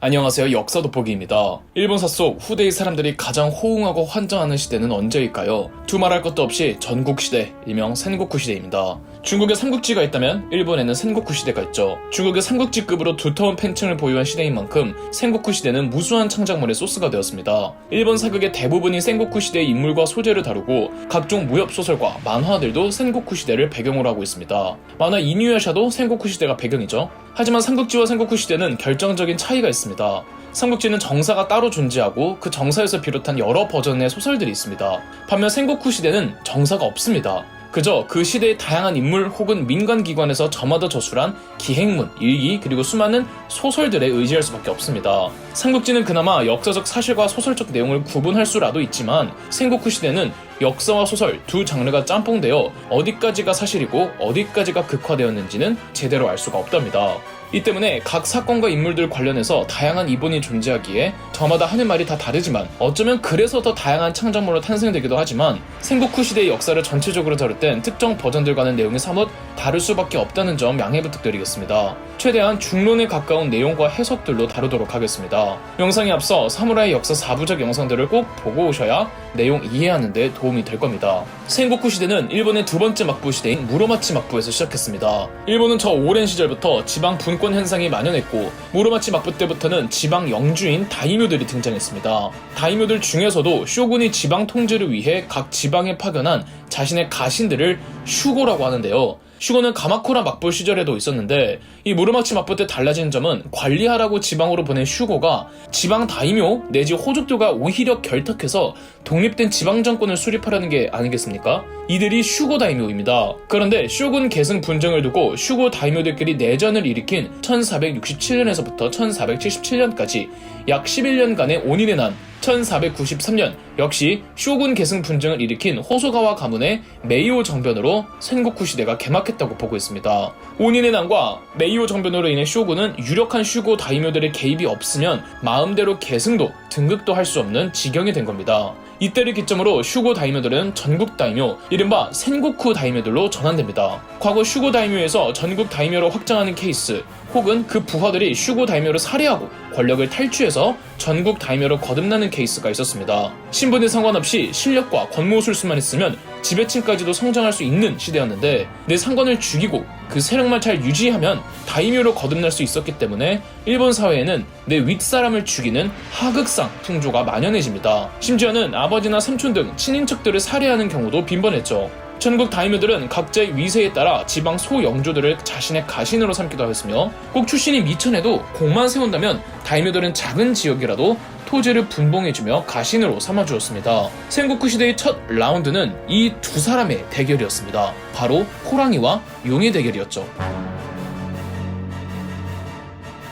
안녕하세요. 역사 돋보기입니다. 일본사 속 후대의 사람들이 가장 호응하고 환장하는 시대는 언제일까요? 두말할 것도 없이 전국시대, 일명 센고쿠 시대입니다. 중국에 삼국지가 있다면 일본에는 센고쿠 시대가 있죠. 중국의 삼국지급으로 두터운 팬층을 보유한 시대인 만큼 센고쿠 시대는 무수한 창작물의 소스가 되었습니다. 일본 사극의 대부분이 센고쿠 시대의 인물과 소재를 다루고 각종 무협 소설과 만화들도 센고쿠 시대를 배경으로 하고 있습니다. 만화 이뉴야샤도 센고쿠 시대가 배경이죠. 하지만 삼국지와 센고쿠 시대는 결정적인 차이가 있습니다. 삼국지는 정사가 따로 존재하고 그 정사에서 비롯한 여러 버전의 소설들이 있습니다. 반면 센고쿠 시대는 정사가 없습니다. 그저 그 시대의 다양한 인물 혹은 민간 기관에서 저마다 저술한 기행문, 일기, 그리고 수많은 소설들에 의지할 수밖에 없습니다. 삼국지는 그나마 역사적 사실과 소설적 내용을 구분할 수라도 있지만 생고쿠 시대는 역사와 소설 두 장르가 짬뽕되어 어디까지가 사실이고 어디까지가 극화되었는지는 제대로 알 수가 없답니다. 이 때문에 각 사건과 인물들 관련해서 다양한 이본이 존재하기에 저마다 하는 말이 다 다르지만 어쩌면 그래서 더 다양한 창작물로 탄생되기도 하지만 생고쿠 시대의 역사를 전체적으로 다룰 땐 특정 버전들과는 내용이 사뭇 다를 수밖에 없다는 점 양해 부탁드리겠습니다. 최대한 중론에 가까운 내용과 해석들로 다루도록 하겠습니다. 영상에 앞서 사무라이 역사 4부작 영상들을 꼭 보고 오셔야 내용 이해하는 데 도움이 될 겁니다. 생고쿠 시대는 일본의 두 번째 막부 시대인 무로마치 막부에서 시작했습니다. 일본은 저 오랜 시절부터 지방 분권 현상이 만연했고 무로마치 막부 때부터는 지방 영주인 다이묘들이 등장했습니다. 다이묘들 중에서도 쇼군이 지방 통제를 위해 각 지방에 파견한 자신의 가신들을 슈고라고 하는데요. 슈고는 가마쿠라 막부 시절에도 있었는데 이 무르마치 막부 때 달라진 점은 관리하라고 지방으로 보낸 슈고가 지방 다이묘 내지 호족들과 오히려 결탁해서 독립된 지방 정권을 수립하려는 게 아니겠습니까? 이들이 슈고 다이묘입니다. 그런데 슈군 계승 분쟁을 두고 슈고 다이묘들끼리 내전을 일으킨 1467년에서부터 1477년까지 약 11년간의 온인의 난 1493년 역시 쇼군 계승 분쟁을 일으킨 호소가와 가문의 메이오 정변으로 센고쿠 시대가 개막했다고 보고 있습니다. 온인의 난과 메이오 정변으로 인해 쇼군은 유력한 슈고 다이묘들의 개입이 없으면 마음대로 계승도 등극도 할 수 없는 지경이 된 겁니다. 이때를 기점으로 슈고 다이묘들은 전국 다이묘, 이른바 센고쿠 다이묘들로 전환됩니다. 과거 슈고 다이묘에서 전국 다이묘로 확장하는 케이스, 혹은 그 부하들이 슈고 다이묘를 살해하고 권력을 탈취해서 전국 다이묘로 거듭나는 케이스가 있었습니다. 신분에 상관없이 실력과 권모술수만 있으면 지배층까지도 성장할 수 있는 시대였는데 내 상관을 죽이고 그 세력만 잘 유지하면 다이묘로 거듭날 수 있었기 때문에 일본 사회에는 내 윗사람을 죽이는 하극상 풍조가 만연해집니다. 심지어는 아버지나 삼촌 등 친인척들을 살해하는 경우도 빈번했죠. 전국 다이묘들은 각자의 위세에 따라 지방 소영조들을 자신의 가신으로 삼기도 하였으며 꼭 출신이 미천해도 공만 세운다면 다이묘들은 작은 지역이라도 토지를 분봉해주며 가신으로 삼아주었습니다. 생고쿠 시대의 첫 라운드는 이 두 사람의 대결이었습니다. 바로 호랑이와 용의 대결이었죠.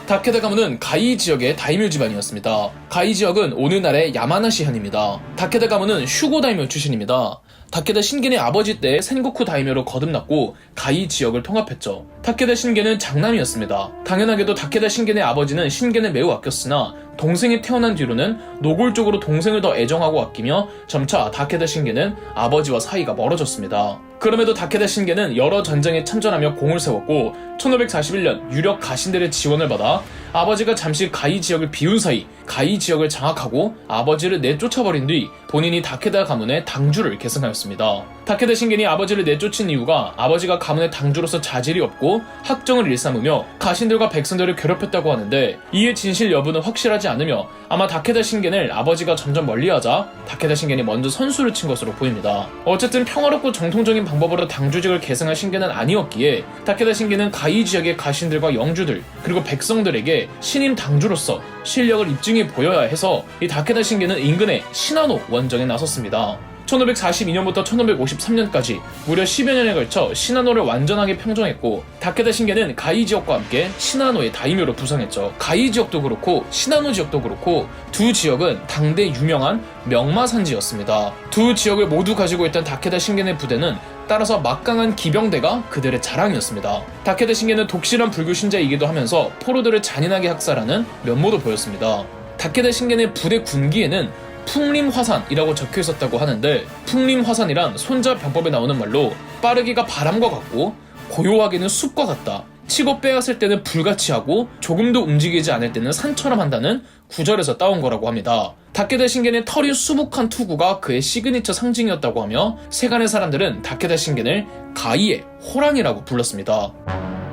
다케다 가문은 가이 지역의 다이묘 집안이었습니다. 가이 지역은 오늘날의 야마나시 현입니다. 다케다 가문은 슈고 다이묘 출신입니다. 다케다 신겐의 아버지 때 센고쿠 다이묘로 거듭났고 가이 지역을 통합했죠. 다케다 신겐은 장남이었습니다. 당연하게도 다케다 신겐의 아버지는 신겐을 매우 아꼈으나 동생이 태어난 뒤로는 노골적으로 동생을 더 애정하고 아끼며 점차 다케다 신겐은 아버지와 사이가 멀어졌습니다. 그럼에도 다케다 신겐은 여러 전쟁에 참전하며 공을 세웠고 1541년 유력 가신들의 지원을 받아 아버지가 잠시 가이 지역을 비운 사이 가이 지역을 장악하고 아버지를 내쫓아버린 뒤 본인이 다케다 가문의 당주를 계승하였습니다. 다케다 신겐이 아버지를 내쫓은 이유가 아버지가 가문의 당주로서 자질이 없고 학정을 일삼으며 가신들과 백성들을 괴롭혔다고 하는데 이의 진실 여부는 확실하지 않으며 아마 다케다 신겐을 아버지가 점점 멀리하자 다케다 신겐이 먼저 선수를 친 것으로 보입니다. 어쨌든 평화롭고 정통적인 방법으로 당주직을 계승한 신겐은 아니었기에 다케다 신겐은 가이 지역의 가신들과 영주들 그리고 백성들에게 신임 당주로서 실력을 입증해 보여야 해서 이 다케다 신겐은 인근의 시나노 원정에 나섰습니다. 1542년부터 1553년까지 무려 10여 년에 걸쳐 시나노를 완전하게 평정했고 다케다 신게는 가이 지역과 함께 시나노의 다이묘로 부상했죠. 가이 지역도 그렇고 시나노 지역도 그렇고 두 지역은 당대 유명한 명마산지였습니다. 두 지역을 모두 가지고 있던 다케다 신겐의 부대는 따라서 막강한 기병대가 그들의 자랑이었습니다. 다케다 신게는 독실한 불교 신자이기도 하면서 포로들을 잔인하게 학살하는 면모도 보였습니다. 다케다 신겐의 부대 군기에는 풍림화산이라고 적혀 있었다고 하는데 풍림화산이란 손자 병법에 나오는 말로 빠르기가 바람과 같고 고요하게는 숲과 같다. 치고 빼앗을 때는 불같이 하고 조금도 움직이지 않을 때는 산처럼 한다는 구절에서 따온 거라고 합니다. 다케다 신겐의 털이 수북한 투구가 그의 시그니처 상징이었다고 하며 세간의 사람들은 다케다 신겐을 가이의 호랑이라고 불렀습니다.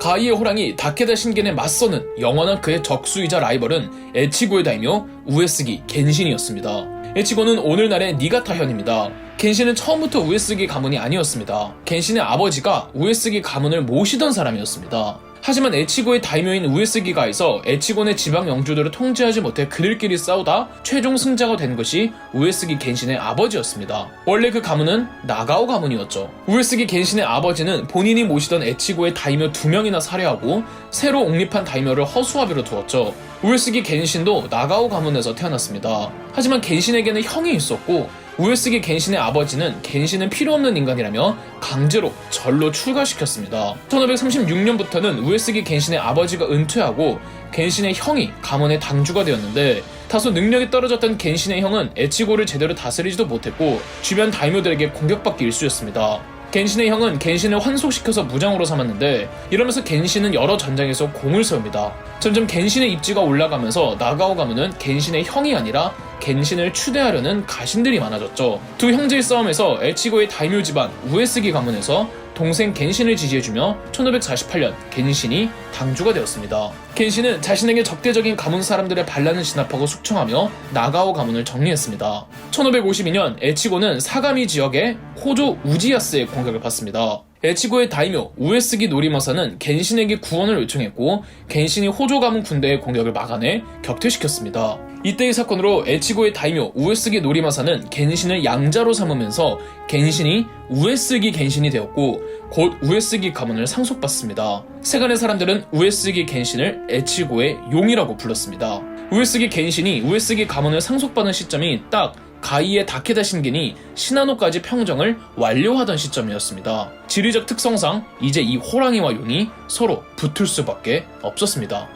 가이의 호랑이 다케다 신겐에 맞서는 영원한 그의 적수이자 라이벌은 에치고의 다이묘 우에스기 겐신이었습니다. 에치고는 오늘날의 니가타 현입니다. 겐신은 처음부터 우에스기 가문이 아니었습니다. 겐신의 아버지가 우에스기 가문을 모시던 사람이었습니다. 하지만 에치고의 다이묘인 우에스기가에서 에치곤의 지방 영주들을 통제하지 못해 그들끼리 싸우다 최종 승자가 된 것이 우에스기 겐신의 아버지였습니다. 원래 그 가문은 나가오 가문이었죠. 우에스기 겐신의 아버지는 본인이 모시던 에치고의 다이묘 두 명이나 살해하고 새로 옹립한 다이묘를 허수아비로 두었죠. 우에스기 겐신도 나가오 가문에서 태어났습니다. 하지만 겐신에게는 형이 있었고 우에스기 겐신의 아버지는 겐신은 필요 없는 인간이라며 강제로 절로 출가시켰습니다. 1536년부터는 우에스기 겐신의 아버지가 은퇴하고 겐신의 형이 가문의 당주가 되었는데 다소 능력이 떨어졌던 겐신의 형은 에치고를 제대로 다스리지도 못했고 주변 다이묘들에게 공격받기 일쑤였습니다. 겐신의 형은 겐신을 환속시켜서 무장으로 삼았는데 이러면서 겐신은 여러 전장에서 공을 세웁니다. 점점 겐신의 입지가 올라가면서 나가오 가문은 겐신의 형이 아니라 겐신을 추대하려는 가신들이 많아졌죠. 두 형제의 싸움에서 에치고의 다이묘 집안 우에스기 가문에서 동생 겐신을 지지해주며 1548년 겐신이 당주가 되었습니다. 겐신은 자신에게 적대적인 가문 사람들의 반란을 진압하고 숙청하며 나가오 가문을 정리했습니다. 1552년 에치고는 사가미 지역의 호조 우지야스의 공격을 받습니다. 에치고의 다이묘 우에스기 노리마사는 겐신에게 구원을 요청했고 겐신이 호조 가문 군대의 공격을 막아내 격퇴시켰습니다. 이때의 사건으로 에치고의 다이묘 우에스기 노리마사는 겐신을 양자로 삼으면서 겐신이 우에스기 겐신이 되었고 곧 우에스기 가문을 상속받습니다. 세간의 사람들은 우에스기 겐신을 에치고의 용이라고 불렀습니다. 우에스기 겐신이 우에스기 가문을 상속받은 시점이 딱 가이의 다케다 신겐이 시나노까지 평정을 완료하던 시점이었습니다. 지리적 특성상 이제 이 호랑이와 용이 서로 붙을 수밖에 없었습니다.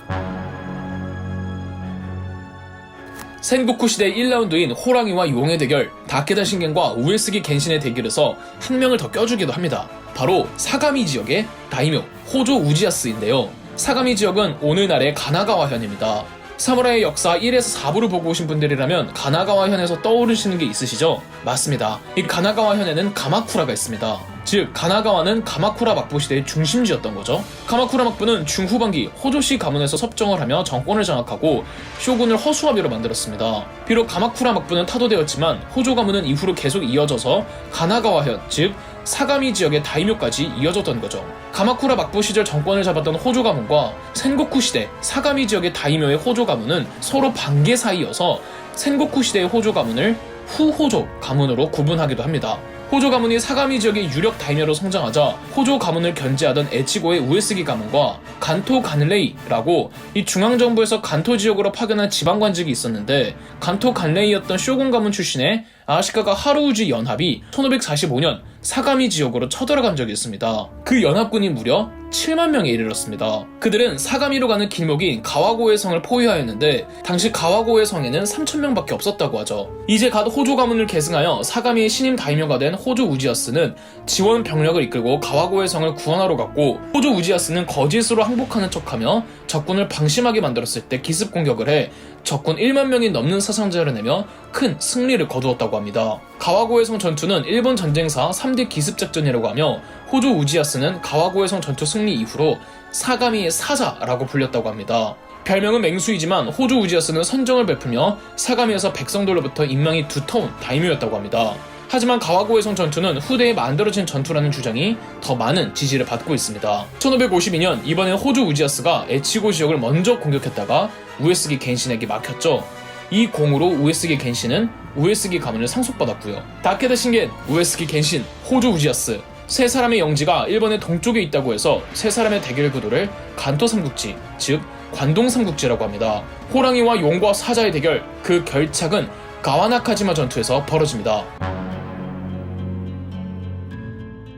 센고쿠 시대 1라운드인 호랑이와 용의 대결, 다케다 신겐과 우에스기 겐신의 대결에서 한 명을 더 껴주기도 합니다. 바로 사가미 지역의 다이묘 호조 우지아스인데요. 사가미 지역은 오늘날의 가나가와 현입니다. 사무라이의 역사 1에서 4부를 보고 오신 분들이라면 가나가와 현에서 떠오르시는 게 있으시죠? 맞습니다. 이 가나가와 현에는 가마쿠라가 있습니다. 즉 가나가와는 가마쿠라 막부 시대의 중심지였던 거죠. 가마쿠라 막부는 중후반기 호조시 가문에서 섭정을 하며 정권을 장악하고 쇼군을 허수아비로 만들었습니다. 비록 가마쿠라 막부는 타도되었지만 호조 가문은 이후로 계속 이어져서 가나가와현 즉 사가미 지역의 다이묘까지 이어졌던 거죠. 가마쿠라 막부 시절 정권을 잡았던 호조 가문과 센고쿠 시대 사가미 지역의 다이묘의 호조 가문은 서로 반계 사이여서 센고쿠 시대의 호조 가문을 후호조 가문으로 구분하기도 합니다. 호조 가문이 사가미 지역의 유력 다이묘로 성장하자 호조 가문을 견제하던 에치고의 우에스기 가문과 간토 간레이라고 이 중앙정부에서 간토 지역으로 파견한 지방관직이 있었는데 간토 간레이였던 쇼군 가문 출신의 아시카가 하루우지 연합이 1545년 사가미 지역으로 쳐들어간 적이 있습니다. 그 연합군이 무려 7만 명에 이르렀습니다. 그들은 사가미로 가는 길목인 가와고의 성을 포위하였는데 당시 가와고의 성에는 3천 명밖에 없었다고 하죠. 이제 갓 호조 가문을 계승하여 사가미의 신임 다이묘가 된 호조 우지아스는 지원 병력을 이끌고 가와고의 성을 구원하러 갔고 호조 우지아스는 거짓으로 항복하는 척하며 적군을 방심하게 만들었을 때 기습 공격을 해 적군 1만 명이 넘는 사상자를 내며 큰 승리를 거두었다고 합니다. 가와고의 성 전투는 일본 전쟁사 3대 기습작전이라고 하며 호조 우지아스는 가와고의 성 전투 승리 이후로 사가미의 사자라고 불렸다고 합니다. 별명은 맹수이지만 호조 우지아스는 선정을 베풀며 사가미에서 백성들로부터 인명이 두터운 다이묘였다고 합니다. 하지만 가와고의 성 전투는 후대에 만들어진 전투라는 주장이 더 많은 지지를 받고 있습니다. 1552년 이번엔 호주 우지아스가 에치고 지역을 먼저 공격했다가 우에스기 겐신에게 막혔죠. 이 공으로 우에스기 겐신은 우에스기 가문을 상속받았고요. 다케다 신겐, 우에스기 겐신, 호주 우지아스 세 사람의 영지가 일본의 동쪽에 있다고 해서 세 사람의 대결 구도를 간토 삼국지, 즉 관동 삼국지라고 합니다. 호랑이와 용과 사자의 대결, 그 결착은 가와나카지마 전투에서 벌어집니다.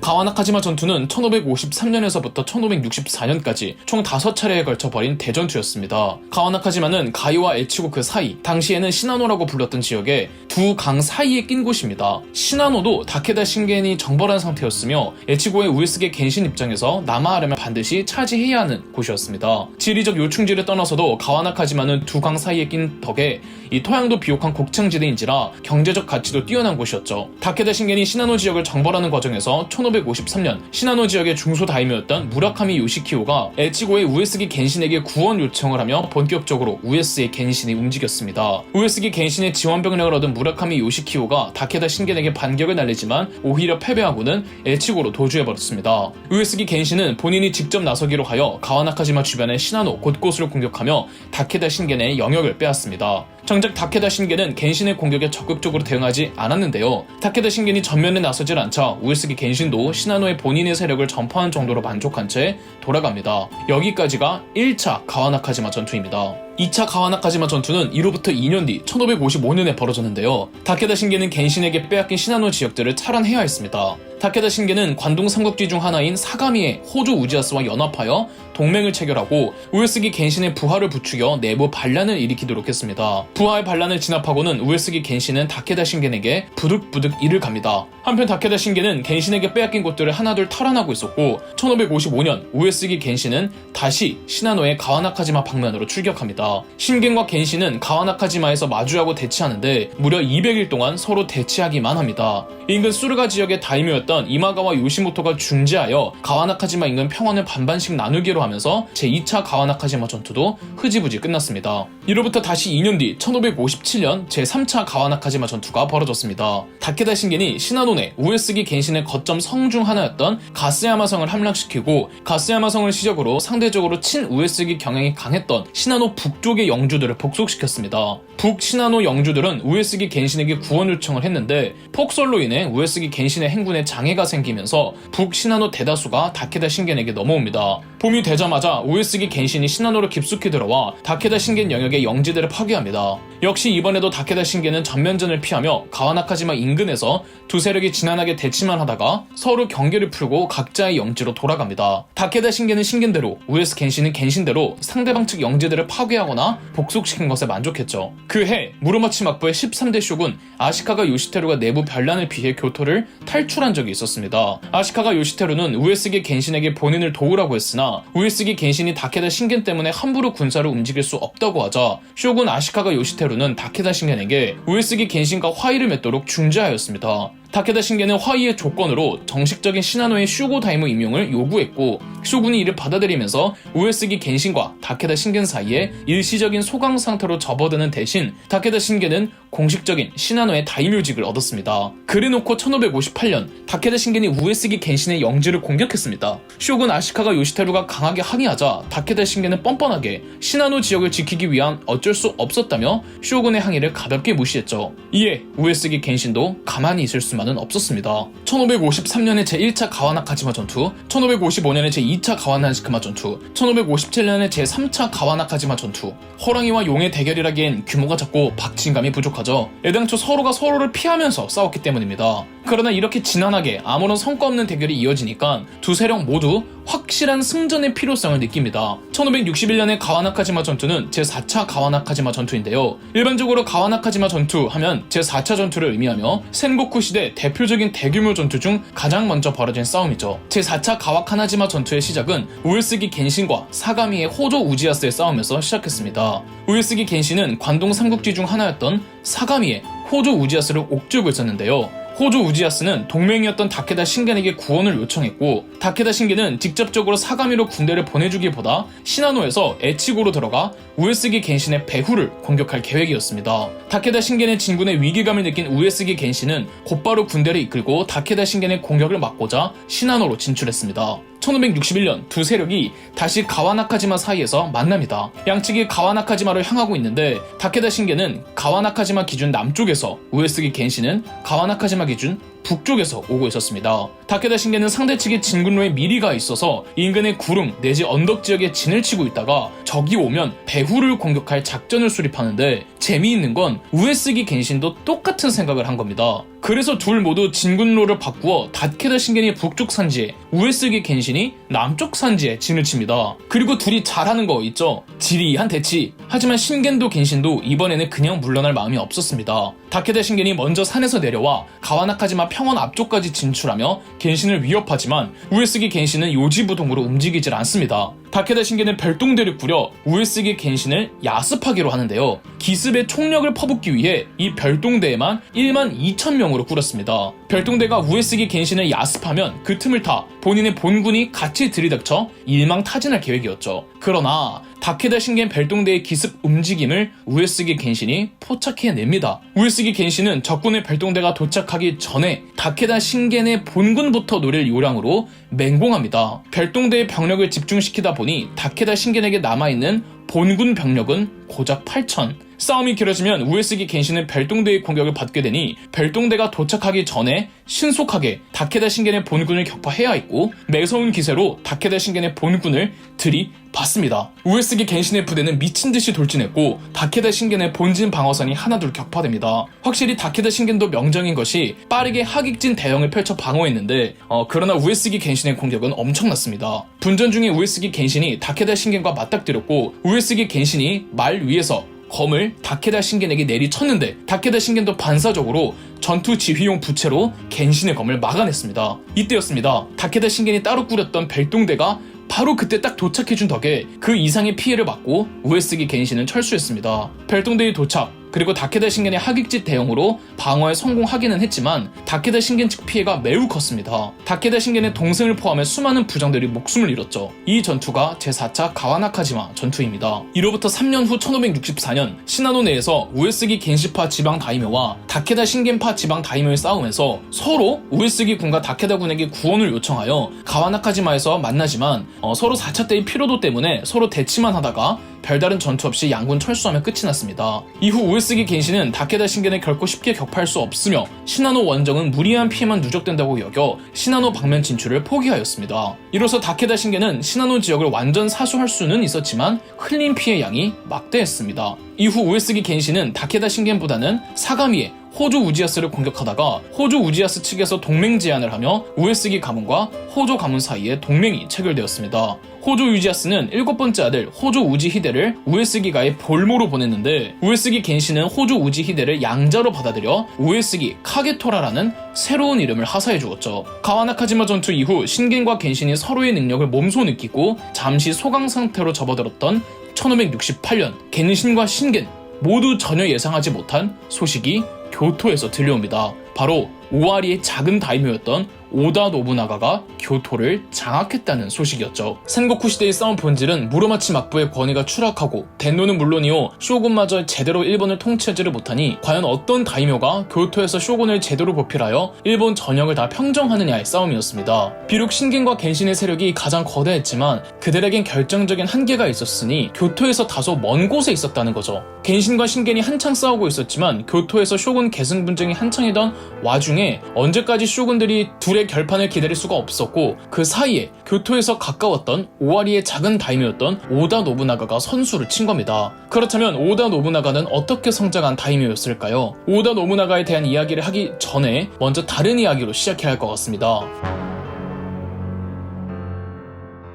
가와나카지마 전투는 1553년에서부터 1564년까지 총 5차례에 걸쳐 벌인 대전투였습니다. 가와나카지마는 가이와 에치고 그 사이, 당시에는 시나노라고 불렀던 지역에 두 강 사이에 낀 곳입니다. 시나노도 다케다 신겐이 정벌한 상태였으며 에치고의 우에스게 겐신 입장에서 남하하려면 반드시 차지해야 하는 곳이었습니다. 지리적 요충지를 떠나서도 가와나카지마는 두 강 사이에 낀 덕에 이 토양도 비옥한 곡창지대인지라 경제적 가치도 뛰어난 곳이었죠. 다케다 신겐이 시나노 지역을 정벌하는 과정에서 1553년 시나노 지역의 중소 다이묘였던 무라카미 요시키오가 에치고의 우에스기 겐신에게 구원 요청을 하며 본격적으로 우에스의 겐신이 움직였습니다. 우에스기 겐신의 지원 병력을 얻은 무라카미 요시키오가 다케다 신겐에게 반격을 날리지만 오히려 패배하고는 에치고로 도주해버렸습니다. 우에스기 겐신은 본인이 직접 나서기로 하여 가와나카지마 주변의 시나노 곳곳을 공격하며 다케다 신겐의 영역을 빼앗습니다. 정작 다케다 신겐은 겐신의 공격에 적극적으로 대응하지 않았는데요. 다케다 신겐이 전면에 나서질 않자 우에스기 겐신도 시나노의 본인의 세력을 전파한 정도로 만족한 채 돌아갑니다. 여기까지가 1차 가와나카지마 전투입니다. 2차 가와나카지마 전투는 이로부터 2년 뒤 1555년에 벌어졌는데요. 다케다 신게는 겐신에게 빼앗긴 시나노 지역들을 탈환해야 했습니다. 다케다 신게는 관동 삼국지 중 하나인 사가미의 호조 우지아스와 연합하여 동맹을 체결하고 우에스기 겐신의 부하를 부추겨 내부 반란을 일으키도록 했습니다. 부하의 반란을 진압하고는 우에스기 겐신은 다케다 신겐에게 부득부득 일을 갑니다. 한편 다케다 신겐은 겐신에게 빼앗긴 곳들을 하나둘 탈환하고 있었고 1555년 우에스기 겐신은 다시 시나노의 가와나카지마 방면으로 출격합니다. 신겐과 겐신은 가와나카지마에서 마주하고 대치하는데 무려 200일 동안 서로 대치하기만 합니다. 인근 수르가 지역의 다이묘였던 이마가와 요시모토가 중재하여 가와나카지마 인근 평원을 반반씩 나누기로 하면서 제2차 가와나카지마 전투도 흐지부지 끝났습니다. 이로부터 다시 2년 뒤 1557년 제3차 가와나카지마 전투가 벌어졌습니다. 다케다 신겐이 시나노네 우에스기 겐신의 거점 성 중 하나였던 가스야마 성을 함락시키고 가스야마 성을 시작으로 상대적으로 친 우에스기 경향이 강했던 시나노 북쪽의 영주들을 복속시켰습니다. 북 시나노 영주들은 우에스기 겐신에게 구원 요청을 했는데 폭설로 인해 우에스기 겐신의 행군에 장 애가 생기면서 북 시나노 대다수가 다케다 신겐에게 넘어옵니다. 봄이 되자마자 우에스기 겐신이 시나노로 깊숙이 들어와 다케다 신겐 영역의 영지들을 파괴합니다. 역시 이번에도 다케다 신겐은 전면전을 피하며 가와나카지마 인근에서 두 세력이 지난하게 대치만 하다가 서로 경계를 풀고 각자의 영지로 돌아갑니다. 다케다 신겐은 신겐대로, 우에스 겐신은 겐신대로 상대방 측 영지들을 파괴하거나 복속시킨 것에 만족했죠. 그 해 무로마치 막부의 13대 쇼군 아시카가 요시테루가 내부 반란을 피해 교토를 탈출한 적이 있었습니다. 아시카가 요시테루는 우에스기 겐신에게 본인을 도우라고 했으나 우에스기 겐신이 다케다 신겐 때문에 함부로 군사를 움직일 수 없다고 하자 쇼군 아시카가 요시테루는 다케다 신겐에게 우에스기 겐신과 화의를 맺도록 중재하였습니다. 다케다 신게는 화의의 조건으로 정식적인 시나노의 슈고 다이모 임용을 요구했고 쇼군이 이를 받아들이면서 우에스기 겐신과 다케다 신겐 사이에 일시적인 소강 상태로 접어드는 대신 다케다 신겐은 공식적인 시나노의 다이묘직을 얻었습니다. 그래놓고 1558년 다케다 신겐이 우에스기 겐신의 영지를 공격했습니다. 쇼군 아시카가 요시테루가 강하게 항의하자 다케다 신겐은 뻔뻔하게 시나노 지역을 지키기 위한 어쩔 수 없었다며 쇼군의 항의를 가볍게 무시했죠. 이에 우에스기 겐신도 가만히 있을 수만 은 없었습니다. 1553년의 제1차 가와나카지마 전투, 1555년의 제2차 가와나시크마 전투, 1557년의 제3차 가와나카지마 전투. 호랑이와 용의 대결이라기엔 규모가 작고 박진감이 부족하죠. 애당초 서로가 서로를 피하면서 싸웠기 때문입니다. 그러나 이렇게 지난하게 아무런 성과 없는 대결이 이어지니까 두 세력 모두 확실한 승전의 필요성을 느낍니다. 1561년의 가와나카지마 전투는 제4차 가와나카지마 전투인데요. 일반적으로 가와나카지마 전투 하면 제4차 전투를 의미하며 센고쿠 시대 대표적인 대규모 전투 중 가장 먼저 벌어진 싸움이죠. 제4차 가와카나지마 전투의 시작은 우에스기 겐신과 사가미의 호조 우지아스의 싸움에서 시작했습니다. 우에스기 겐신은 관동 삼국지 중 하나였던 사가미의 호조 우지아스를 옥죄고 있었는데요. 호조 우지아스는 동맹이었던 다케다 신겐에게 구원을 요청했고 다케다 신겐은 직접적으로 사가미로 군대를 보내주기보다 시나노에서 에치고로 들어가 우에스기 겐신의 배후를 공격할 계획이었습니다. 다케다 신겐의 진군에 위기감을 느낀 우에스기 겐신은 곧바로 군대를 이끌고 다케다 신겐의 공격을 막고자 시나노로 진출했습니다. 1561년 두 세력이 다시 가와나카지마 사이에서 만납니다. 양측이 가와나카지마를 향하고 있는데 다케다 신게는 가와나카지마 기준 남쪽에서 우에스기 겐시는 가와나카지마 기준 북쪽에서 오고 있었습니다. 다케다 신게는 상대 측의 진군로에 미리가 있어서 인근의 구름 내지 언덕 지역에 진을 치고 있다가 적이 오면 배후를 공격할 작전을 수립하는데 재미있는 건 우에스기 겐신도 똑같은 생각을 한 겁니다. 그래서 둘 모두 진군로를 바꾸어 다케다 신겐이 북쪽 산지에 우에스기 겐신이 남쪽 산지에 진을 칩니다. 그리고 둘이 잘하는 거 있죠? 지리한 대치. 하지만 신겐도 겐신도 이번에는 그냥 물러날 마음이 없었습니다. 다케다 신겐이 먼저 산에서 내려와 가와나카지마 평원 앞쪽까지 진출하며 겐신을 위협하지만 우에스기 겐신은 요지부동으로 움직이질 않습니다. 다케다 신겐은 별동대를 꾸려 우에스기 겐신을 야습하기로 하는데요. 기습의 총력을 퍼붓기 위해 이 별동대에만 1만 2천 명으로 꾸렸습니다. 별동대가 우에스기 겐신을 야습하면 그 틈을 타 본인의 본군이 같이 들이닥쳐 일망타진할 계획이었죠. 그러나 다케다 신겐 별동대의 기습 움직임을 우에스기 겐신이 포착해냅니다. 우에스기 겐신은 적군의 별동대가 도착하기 전에 다케다 신겐의 본군부터 노릴 요량으로 맹공합니다. 별동대의 병력을 집중시키다 보니 다케다 신겐에게 남아있는 본군 병력은 고작 8천. 싸움이 길어지면 우에스기 겐신은 별동대의 공격을 받게 되니 별동대가 도착하기 전에 신속하게 다케다 신겐의 본군을 격파해야 했고 매서운 기세로 다케다 신겐의 본군을 들이 받습니다. 우에스기 겐신의 부대는 미친 듯이 돌진했고 다케다 신겐의 본진 방어선이 하나둘 격파됩니다. 확실히 다케다 신겐도 명정인 것이 빠르게 하객진 대형을 펼쳐 방어했는데 어, 그러나 우에스기 겐신의 공격은 엄청났습니다. 분전 중에 우에스기 겐신이 다케다 신겐과 맞닥뜨렸고 우에스기 겐신이 말 위에서 검을 다케다 신겐에게 내리쳤는데 다케다 신겐도 반사적으로 전투 지휘용 부채로 겐신의 검을 막아냈습니다. 이때였습니다. 다케다 신겐이 따로 꾸렸던 별동대가 바로 그때 딱 도착해준 덕에 그 이상의 피해를 받고 우에스기 겐신은 철수했습니다. 별동대의 도착 그리고 다케다 신겐의 하객짓 대응으로 방어에 성공하기는 했지만 다케다 신겐 측 피해가 매우 컸습니다. 다케다 신겐의 동생을 포함해 수많은 부장들이 목숨을 잃었죠. 이 전투가 제4차 가와나카지마 전투입니다. 이로부터 3년 후 1564년 시나노 내에서 우에스기 겐시파 지방 다이묘와 다케다 신겐파 지방 다이묘의 싸움에서 서로 우에스기 군과 다케다 군에게 구원을 요청하여 가와나카지마에서 만나지만 어, 서로 4차 때의 피로도 때문에 서로 대치만 하다가 별다른 전투 없이 양군 철수하며 끝이 났습니다. 이후 우에스기 겐신은 다케다 신겐을 결코 쉽게 격파할 수 없으며 시나노 원정은 무리한 피해만 누적된다고 여겨 시나노 방면 진출을 포기하였습니다. 이로써 다케다 신겐은 시나노 지역을 완전 사수할 수는 있었지만 흘린 피해 양이 막대했습니다. 이후 우에스기 겐신은 다케다 신겐보다는 사가미에 호조 우지아스를 공격하다가 호조 우지아스 측에서 동맹 제안을 하며 우에스기 가문과 호조 가문 사이에 동맹이 체결되었습니다. 호조 우지아스는 일곱 번째 아들 호조 우지 히데를 우에스기가의 볼모로 보냈는데 우에스기 겐신은 호조 우지 히데를 양자로 받아들여 우에스기 카게토라라는 새로운 이름을 하사해 주었죠. 가와나카지마 전투 이후 신겐과 겐신이 서로의 능력을 몸소 느끼고 잠시 소강 상태로 접어들었던 1568년 겐신과 신겐 모두 전혀 예상하지 못한 소식이 교토에서 들려옵니다. 바로 오와리의 작은 다이묘였던 오다 노부나가가 교토를 장악했다는 소식이었죠. 센고쿠 시대의 싸움 본질은 무로마치 막부의 권위가 추락하고 덴노는 물론이요 쇼군마저 제대로 일본을 통치하지를 못하니 과연 어떤 다이묘가 교토에서 쇼군을 제대로 보필하여 일본 전역을 다 평정하느냐의 싸움이었습니다. 비록 신겐과 겐신의 세력이 가장 거대했지만 그들에겐 결정적인 한계가 있었으니 교토에서 다소 먼 곳에 있었다는 거죠. 겐신과 신겐이 한창 싸우고 있었지만 교토에서 쇼군 계승 분쟁이 한창이던 와중에 언제까지 쇼군들이 둘의 결판을 기다릴 수가 없었고 그 사이에 교토에서 가까웠던 오와리의 작은 다이묘였던 오다 노부나가가 선수를 친 겁니다. 그렇다면 오다 노부나가는 어떻게 성장한 다이묘였을까요? 오다 노부나가에 대한 이야기를 하기 전에 먼저 다른 이야기로 시작해야 할 것 같습니다.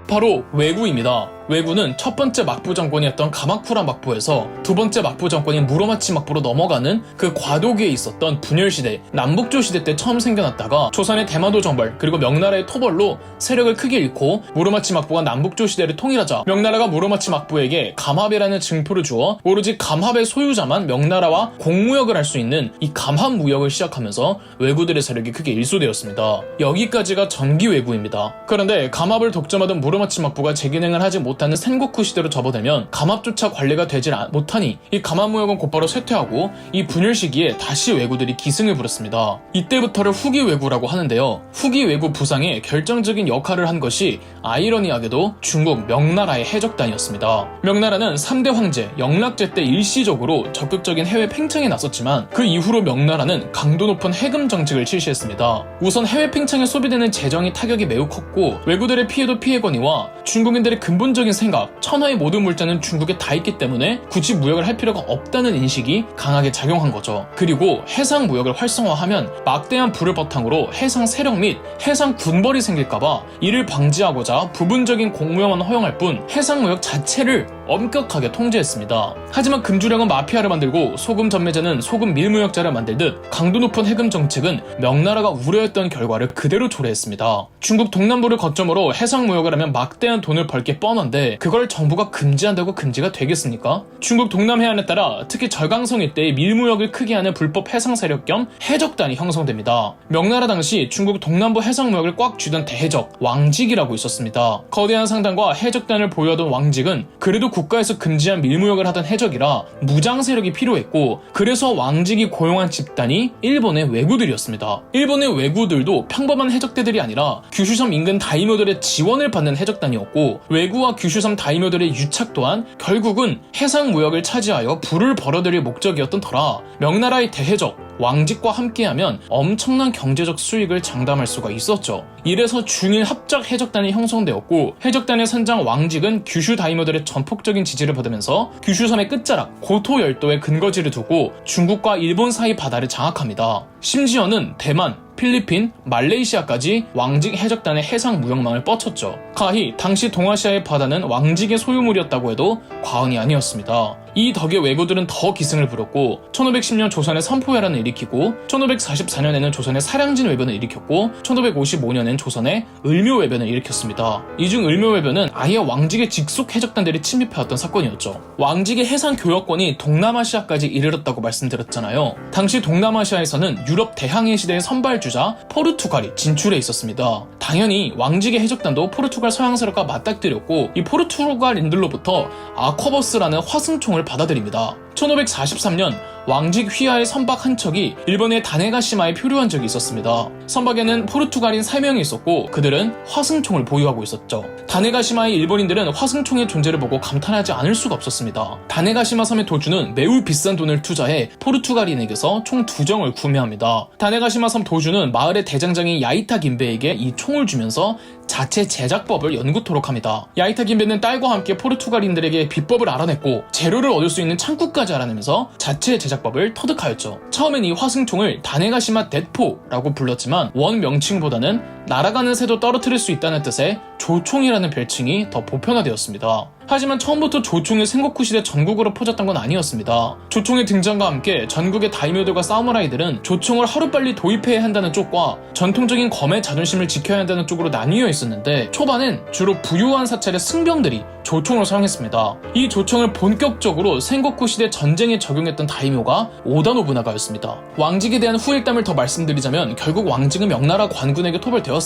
바로 왜구입니다. 왜구는 첫 번째 막부 정권이었던 가마쿠라 막부에서 두 번째 막부 정권인 무로마치 막부로 넘어가는 그 과도기에 있었던 분열 시대, 남북조 시대 때 처음 생겨났다가 조선의 대마도 정벌 그리고 명나라의 토벌로 세력을 크게 잃고 무로마치 막부가 남북조 시대를 통일하자 명나라가 무로마치 막부에게 감합이라는 증표를 주어 오로지 감합의 소유자만 명나라와 공무역을 할 수 있는 이 감합 무역을 시작하면서 왜구들의 세력이 크게 일소되었습니다. 여기까지가 전기 왜구입니다. 그런데 감합을 독점하던 무로마치 막부가 재기능을 하지 못 못하는 센고쿠 시대로 접어들면 감압조차 관리가 되질 아- 못하니 이 감압무역은 곧바로 쇠퇴하고 이 분열 시기에 다시 왜구들이 기승을 부렸습니다. 이때부터를 후기 왜구라고 하는데요. 후기 왜구 부상에 결정적인 역할을 한 것이 아이러니하게도 중국 명나라의 해적단이었습니다. 명나라는 3대 황제 영락제 때 일시적으로 적극적인 해외 팽창에 나섰지만 그 이후로 명나라는 강도 높은 해금 정책을 실시했습니다. 우선 해외 팽창에 소비되는 재정이 타격이 매우 컸고 왜구들의 피해도 피해거니와 중국인들의 근본적인 합리적인 생각, 천하의 모든 물자는 중국에 다 있기 때문에 굳이 무역을 할 필요가 없다는 인식이 강하게 작용한 거죠. 그리고 해상 무역을 활성화하면 막대한 불을 바탕으로 해상 세력 및 해상 군벌이 생길까봐 이를 방지하고자 부분적인 공무원만 허용할 뿐 해상 무역 자체를 엄격하게 통제했습니다. 하지만 금주령은 마피아를 만들고 소금 전매자는 소금 밀무역자를 만들듯 강도 높은 해금 정책은 명나라가 우려했던 결과를 그대로 초래했습니다. 중국 동남부를 거점으로 해상 무역을 하면 막대한 돈을 벌 게 뻔한데 그걸 정부가 금지한다고 금지가 되겠습니까? 중국 동남 해안에 따라 특히 절강성 일대의 밀무역을 크게 하는 불법 해상 세력 겸 해적단이 형성됩니다. 명나라 당시 중국 동남부 해상 무역을 꽉 쥐던 대해적 왕직이라고 있었습니다. 거대한 상단과 해적단을 보유하던 왕직은 그래도 국가에서 금지한 밀무역을 하던 해적이라 무장 세력이 필요했고 그래서 왕직이 고용한 집단이 일본의 왜구들이었습니다. 일본의 왜구들도 평범한 해적대들이 아니라 규슈섬 인근 다이묘들의 지원을 받는 해적단이었고 왜구와 규슈섬 다이묘들의 유착 또한 결국은 해상 무역을 차지하여 부를 벌어들일 목적이었던 터라 명나라의 대해적 왕직과 함께하면 엄청난 경제적 수익을 장담할 수가 있었죠. 이래서 중일 합작 해적단이 형성되었고 해적단의 선장 왕직은 규슈 다이모들의 전폭적인 지지를 받으면서 규슈섬의 끝자락 고토 열도에 근거지를 두고 중국과 일본 사이 바다를 장악합니다. 심지어는 대만, 필리핀, 말레이시아까지 왕직 해적단의 해상 무역망을 뻗쳤죠. 가히 당시 동아시아의 바다는 왕직의 소유물이었다고 해도 과언이 아니었습니다. 이 덕에 왜구들은 더 기승을 부렸고 1510년 조선에 선포회란을 일으키고 1544년에는 조선에 사량진 외변을 일으켰고 1555년엔 조선에 을묘 외변을 일으켰습니다. 이 중 을묘 외변은 아예 왕직의 직속 해적단들이 침입해왔던 사건이었죠. 왕직의 해상 교역권이 동남아시아까지 이르렀다고 말씀드렸잖아요. 당시 동남아시아에서는 유럽 대항해 시대의 선발주 자 포르투갈이 진출해 있었습니다. 당연히 왕직의 해적단도 포르투갈 서양 세력과 맞닥뜨렸고 이 포르투갈인들로부터 아커버스라는 화승총을 받아들입니다. 1543년 왕직 휘하의 선박 한 척이 일본의 다네가시마에 표류한 적이 있었습니다. 선박에는 포르투갈인 3명이 있었고 그들은 화승총을 보유하고 있었죠. 다네가시마의 일본인들은 화승총의 존재를 보고 감탄하지 않을 수가 없었습니다. 다네가시마 섬의 도주는 매우 비싼 돈을 투자해 포르투갈인에게서 총 두 정을 구매합니다. 다네가시마 섬 도주는 마을의 대장장인 야이타 김베에게 이 총을 주면서 자체 제작법을 연구토록 합니다. 야이타 김베는 딸과 함께 포르투갈인들에게 비법을 알아냈고 재료를 얻을 수 있는 창구까지 알아내면서 자체 제작법을 터득하였죠. 처음엔 이 화승총을 다네가시마 대포라고 불렀지만 원 명칭보다는 날아가는 새도 떨어뜨릴 수 있다는 뜻의 조총이라는 별칭이 더 보편화되었습니다. 하지만 처음부터 조총이 생고쿠 시대 전국으로 퍼졌던 건 아니었습니다. 조총의 등장과 함께 전국의 다이묘들과 사무라이들은 조총을 하루빨리 도입해야 한다는 쪽과 전통적인 검의 자존심을 지켜야 한다는 쪽으로 나뉘어 있었는데 초반엔 주로 부유한 사찰의 승병들이 조총을 사용했습니다. 이 조총을 본격적으로 생고쿠 시대 전쟁에 적용했던 다이묘가 오다 노부나가였습니다. 왕직에 대한 후일담을 더 말씀드리자면 결국 왕직은 명나라 관군에게 토벌되었습니다.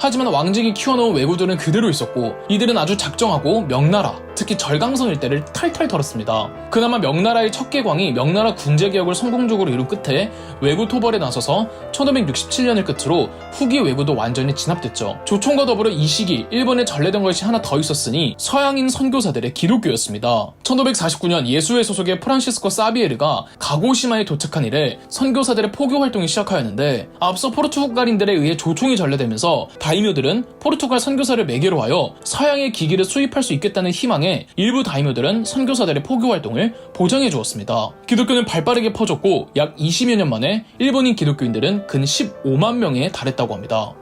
하지만 왕직이 키워놓은 왜구들은 그대로 있었고 이들은 아주 작정하고 명나라 특히 절강성 일대를 탈탈 털었습니다. 그나마 명나라의 척계광이 명나라 군제개혁을 성공적으로 이룬 끝에 외구 토벌에 나서서 1567년을 끝으로 후기 외구도 완전히 진압됐죠. 조총과 더불어 이 시기 일본에 전래된 것이 하나 더 있었으니 서양인 선교사들의 기독교였습니다. 1549년 예수회 소속의 프란시스코 사비에르가 가고시마에 도착한 이래 선교사들의 포교 활동이 시작하였는데 앞서 포르투갈인들에 의해 조총이 전래 되면서 다이묘들은 포르투갈 선교사를 매개로 하여 서양의 기기를 수입할 수 있겠다는 희망에 일부 다이묘들은 선교사들의 포교 활동을 보장해 주었습니다. 기독교는 발빠르게 퍼졌고 약 20여 년 만에 일본인 기독교인들은 근 15만 명에 달했다고 합니다.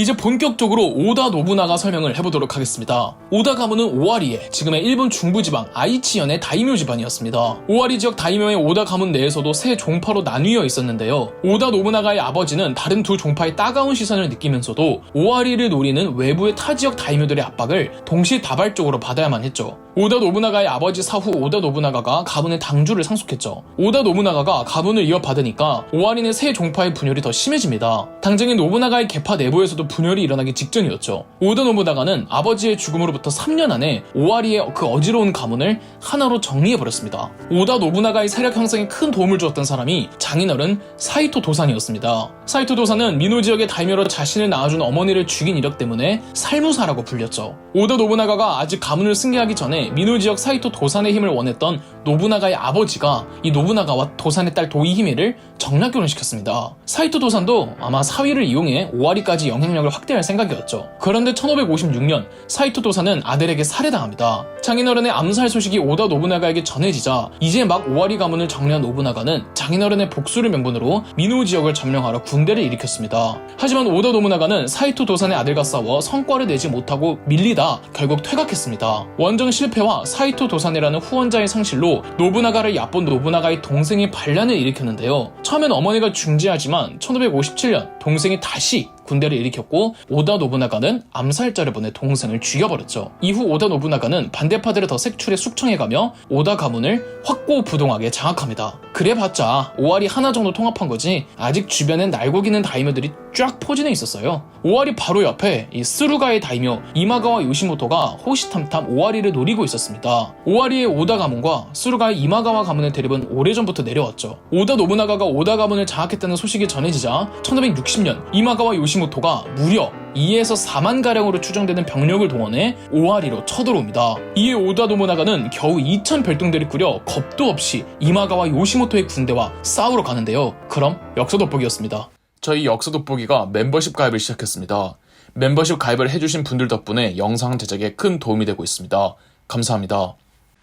이제 본격적으로 오다 노부나가 설명을 해보도록 하겠습니다. 오다 가문은 오와리에 지금의 일본 중부지방 아이치현의 다이묘 집안이었습니다. 오와리 지역 다이묘의 오다 가문 내에서도 세 종파로 나뉘어 있었는데요. 오다 노부나가의 아버지는 다른 두 종파의 따가운 시선을 느끼면서도 오와리를 노리는 외부의 타 지역 다이묘들의 압박을 동시다발적으로 받아야만 했죠. 오다 노부나가의 아버지 사후 오다 노부나가가 가문의 당주를 상속했죠. 오다 노부나가가 가문을 이어받으니까 오와리의 세 종파의 분열이 더 심해집니다. 당장의 노부나가의 계파 내부에서도 분열이 일어나기 직전이었죠. 오다 노부나가는 아버지의 죽음으로부터 3년 안에 오와리의 그 어지러운 가문을 하나로 정리해버렸습니다. 오다 노부나가의 세력 형성에 큰 도움을 주었던 사람이 장인어른 사이토 도산이었습니다. 사이토 도산은 민호 지역의 다이묘로 자신을 낳아준 어머니를 죽인 이력 때문에 살무사라고 불렸죠. 오다 노부나가가 아직 가문을 승계하기 전에 민호 지역 사이토 도산의 힘을 원했던 노부나가의 아버지가 이 노부나가와 도산의 딸 도이히메를 정략 결혼 시켰습니다. 사이토 도산도 아마 사위를 이용해 오와리까지 영향력을 확대할 생각이었죠. 그런데 1556년 사이토 도산은 아들에게 살해당합니다. 장인어른의 암살 소식이 오다 노부나가에게 전해지자 이제 막 오와리 가문을 정리한 노부나가는 장인어른의 복수를 명분으로 미노 지역을 점령하러 군대를 일으켰습니다. 하지만 오다 노부나가는 사이토 도산의 아들과 싸워 성과를 내지 못하고 밀리다 결국 퇴각했습니다. 원정 실패와 사이토 도산이라는 후원자의 상실로 노부나가를 얕본 노부나가의 동생이 반란을 일으켰는데요. 처음엔 어머니가 중지하지만 1557년 동생이 다시 군대를 일으켰고 오다 노부나가는 암살자를 보내 동생을 죽여버렸죠. 이후 오다 노부나가는 반대파들을 더 색출해 숙청해가며 오다 가문을 확고부동하게 장악합니다. 그래봤자 오알이 하나 정도 통합한 거지 아직 주변엔 날고기는 다이묘들이 쫙 포진해 있었어요. 오알이 바로 옆에 이 스루가의 다이묘 이마가와 요시모토가 호시탐탐 오알이를 노리고 있었습니다. 오알이의 오다 가문과 스루가의 이마가와 가문의 대립은 오래전부터 내려왔죠. 오다 노부나가가 오다 가문을 장악했다는 소식이 전해지자 1560년 이마가와 요시모토 가 무려 2에서 4만 가량으로 추정되는 병력을 동원해 오아리로 쳐들어옵니다. 이에 오다 노부나가는 겨우 2천 별동대를 꾸려 겁도 없이 이마가와 요시모토의 군대와 싸우러 가는데요. 그럼 역사 돋보기였습니다. 저희 역사 돋보기가 멤버십 가입을 시작했습니다. 멤버십 가입을 해주신 분들 덕분에 영상 제작에 큰 도움이 되고 있습니다. 감사합니다.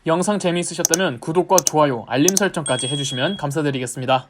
영상 재미있으셨다면 구독과 좋아요, 알림 설정까지 해주시면 감사드리겠습니다.